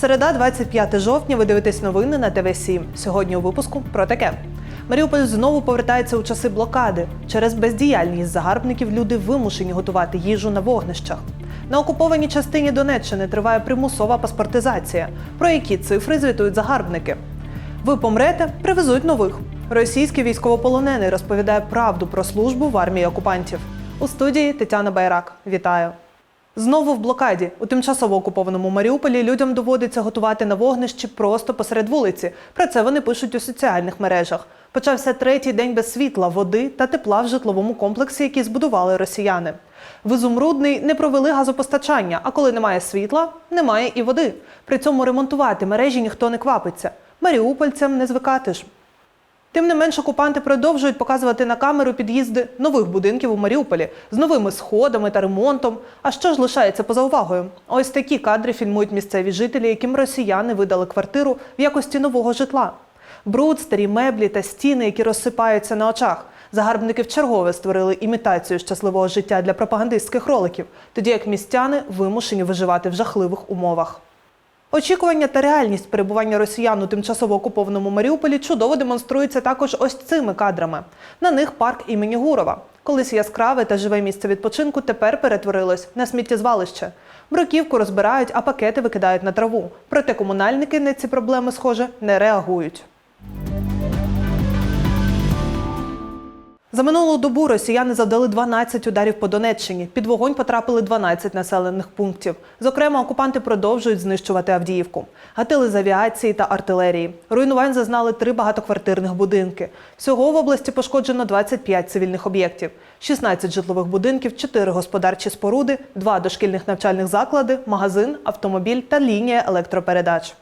Середа, 25 жовтня. Ви дивитесь новини на ТВ 7 Сьогодні у випуску про таке. Маріуполь знову повертається у часи блокади. Через бездіяльність загарбників люди вимушені готувати їжу на вогнищах. На окупованій частині Донеччини триває примусова паспортизація. Про які цифри звітують загарбники. Ви помрете, привезуть нових. Російський військовополонений розповідає правду про службу в армії окупантів. У студії Тетяна Байрак. Вітаю. Знову в блокаді у тимчасово окупованому Маріуполі людям доводиться готувати на вогнищі просто посеред вулиці. Про це вони пишуть у соціальних мережах. Почався третій день без світла, води та тепла в житловому комплексі, який збудували росіяни. В Ізумрудний не провели газопостачання, а коли немає світла, немає і води. При цьому ремонтувати мережі ніхто не квапиться. Маріупольцям не звикати ж. Тим не менш, окупанти продовжують показувати на камеру під'їзди нових будинків у Маріуполі з новими сходами та ремонтом. А що ж лишається поза увагою? Ось такі кадри фільмують місцеві жителі, яким росіяни видали квартиру в якості нового житла. Бруд, старі меблі та стіни, які розсипаються на очах. Загарбники вчергове створили імітацію щасливого життя для пропагандистських роликів, тоді як містяни вимушені виживати в жахливих умовах. Очікування та реальність перебування росіян у тимчасово окупованому Маріуполі чудово демонструється також ось цими кадрами. На них парк імені Гурова. Колись яскраве та живе місце відпочинку тепер перетворилось на сміттєзвалище. Бруківку розбирають, а пакети викидають на траву. Проте комунальники на ці проблеми, схоже, не реагують. За минулу добу росіяни завдали 12 ударів по Донеччині. Під вогонь потрапили 12 населених пунктів. Зокрема, окупанти продовжують знищувати Авдіївку. Гатили з авіації та артилерії. Руйнувань зазнали три багатоквартирних будинки. Всього в області пошкоджено 25 цивільних об'єктів, 16 житлових будинків, 4 господарчі споруди, 2 дошкільних навчальних заклади, магазин, автомобіль та лінія електропередач.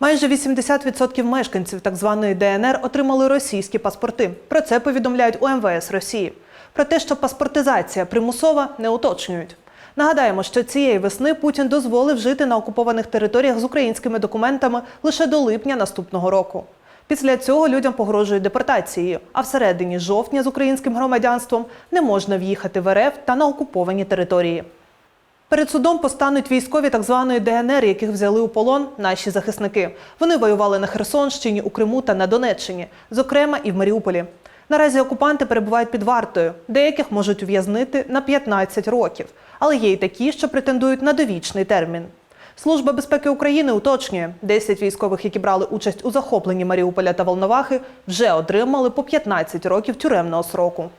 Майже 80% мешканців так званої ДНР отримали російські паспорти. Про це повідомляють у МВС Росії. Про те, що паспортизація примусова, не уточнюють. Нагадаємо, що цієї весни Путін дозволив жити на окупованих територіях з українськими документами лише до липня наступного року. Після цього людям погрожують депортацією, а всередині жовтня з українським громадянством не можна в'їхати в РФ та на окуповані території. Перед судом постануть військові так званої ДНР, яких взяли у полон наші захисники. Вони воювали на Херсонщині, у Криму та на Донеччині, зокрема і в Маріуполі. Наразі окупанти перебувають під вартою. Деяких можуть ув'язнити на 15 років, але є й такі, що претендують на довічний термін. Служба безпеки України уточнює, 10 військових, які брали участь у захопленні Маріуполя та Волновахи, вже отримали по 15 років тюремного сроку.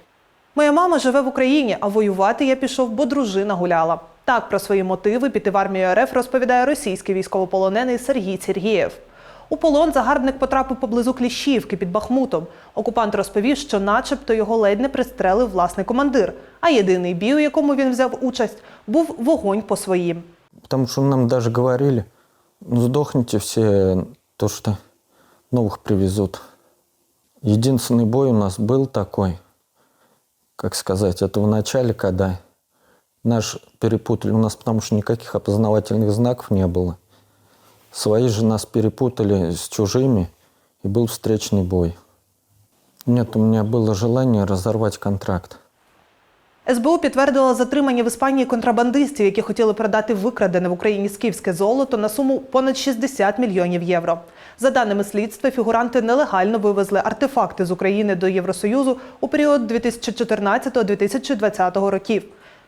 Моя мама живе в Україні, а воювати я пішов, бо дружина гуляла. Так про свої мотиви піти в армію РФ розповідає російський військовополонений Сергій Сергієв. У полон загарбник потрапив поблизу Кліщівки під Бахмутом. Окупант розповів, що начебто його ледь не пристрелив власний командир. А єдиний бій, у якому він взяв участь, був вогонь по своїм. Потому что нам даже говорили, ну сдохните все, то что новых привезут. Единственный бой у нас был такой, как сказать, это в начале, когда наш перепутали, у нас потому что никаких опознавательных знаков не было. Свои же нас перепутали с чужими, и был встречный бой. Нет, у меня было желание разорвать контракт. СБУ підтвердила затримання в Іспанії контрабандистів, які хотіли продати викрадене в Україні скіфське золото на суму понад 60 мільйонів євро. За даними слідства, фігуранти нелегально вивезли артефакти з України до Євросоюзу у період 2014-2020 років.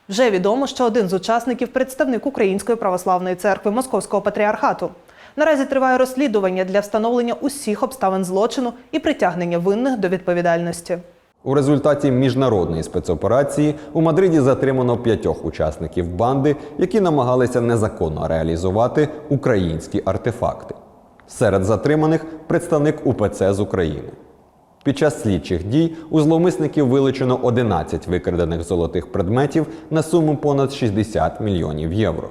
Вже відомо, що один з учасників представник Української православної церкви Московського патріархату. Наразі триває розслідування для встановлення усіх обставин злочину і притягнення винних до відповідальності. У результаті міжнародної спецоперації у Мадриді затримано п'ятьох учасників банди, які намагалися незаконно реалізувати українські артефакти. Серед затриманих представник УПЦ з України. Під час слідчих дій у зловмисників вилучено 11 викрадених золотих предметів на суму понад 60 мільйонів євро.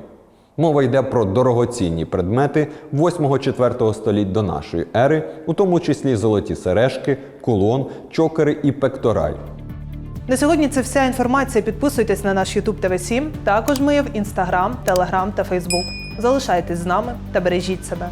Мова йде про дорогоцінні предмети 8-4 століть до нашої ери, у тому числі золоті сережки, кулон, чокери і пектораль. На сьогодні це вся інформація. Підписуйтесь на наш YouTube TV 7 Також ми є в Instagram, Telegram та Facebook. Залишайтесь з нами та бережіть себе.